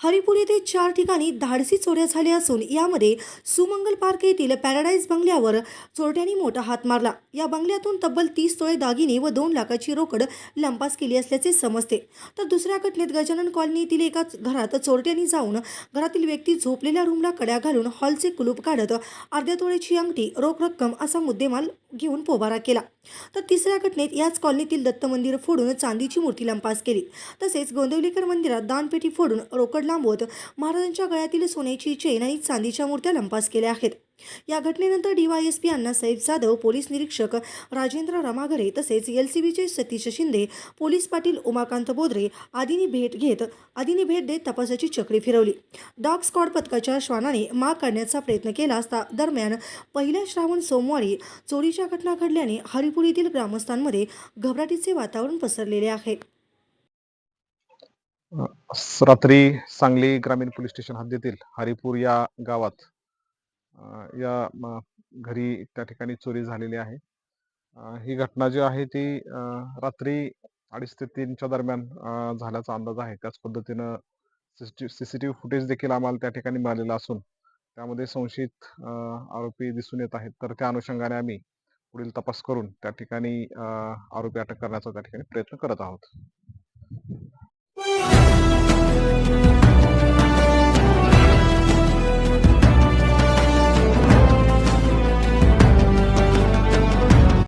हरिपूर येथे चार ठिकाणी धाडसी चोऱ्या झाल्या असून यामध्ये सुमंगल पार्क येथील पॅराडाईज बंगल्यावर चोरट्यांनी मोठा हात मारला. या बंगल्यातून तब्बल तीस तोळे दागिने व दोन लाखाची रोकड लंपास केली असल्याचे समजते. तर दुसऱ्या घटनेत गजानन कॉलनी येथील एका घरात चोरट्यांनी जाऊन घरातील व्यक्ती झोपलेल्या रूमला कड्या घालून हॉलचे कुलूप काढत अर्ध्या तोळ्याची अंगठी रोख रक्कम असा मुद्देमाल घेऊन पोबारा केला. तर तिसऱ्या घटनेत याच कॉलनीतील दत्त मंदिर फोडून चांदीची मूर्ती लंपास केली. तसेच गोंदवलीकर मंदिरात दानपेटी फोडून रोकड लांबवत महाराजांच्या गळ्यातील सोन्याची चेन आणि चांदीच्या मूर्त्या लंपास केल्या आहेत. या घटनेनंतर डीवायएसपी अण्णासाहेब जाधव पोलीस निरीक्षक राजेंद्र रमाघरे तसेच एल सी बीचे सतीश शिंदे पोलीस पाटील उमाकांत बोधरे आदींनी भेट घेत आदींनी भेट देत तपासाची चक्री फिरवली. डॉग स्कॉड पथकाच्या श्वानाने माग काढण्याचा प्रयत्न केला असता दरम्यान पहिल्या श्रावण सोमवारी चोरीच्या घटना घडल्याने हरिपूर येथील ग्रामस्थांमध्ये घबराटीचे वातावरण पसरलेले आहे. रात्री सांगली ग्रामीण पोलीस स्टेशन हद्दीतील हरिपूर या गावात या घरी त्या ठिकाणी चोरी झालेली आहे. ही घटना जी आहे ती रात्री अडीच ते तीनच्या दरम्यान झाल्याचा अंदाज आहे. त्याच पद्धतीनं सीसीटीव्ही फुटेज देखील आम्हाला त्या ठिकाणी मिळालेला असून त्यामध्ये संशयित आरोपी दिसून येत आहेत. तर त्या अनुषंगाने आम्ही पुढील तपास करून त्या ठिकाणी आरोपी अटक करण्याचा त्या ठिकाणी प्रयत्न करत आहोत.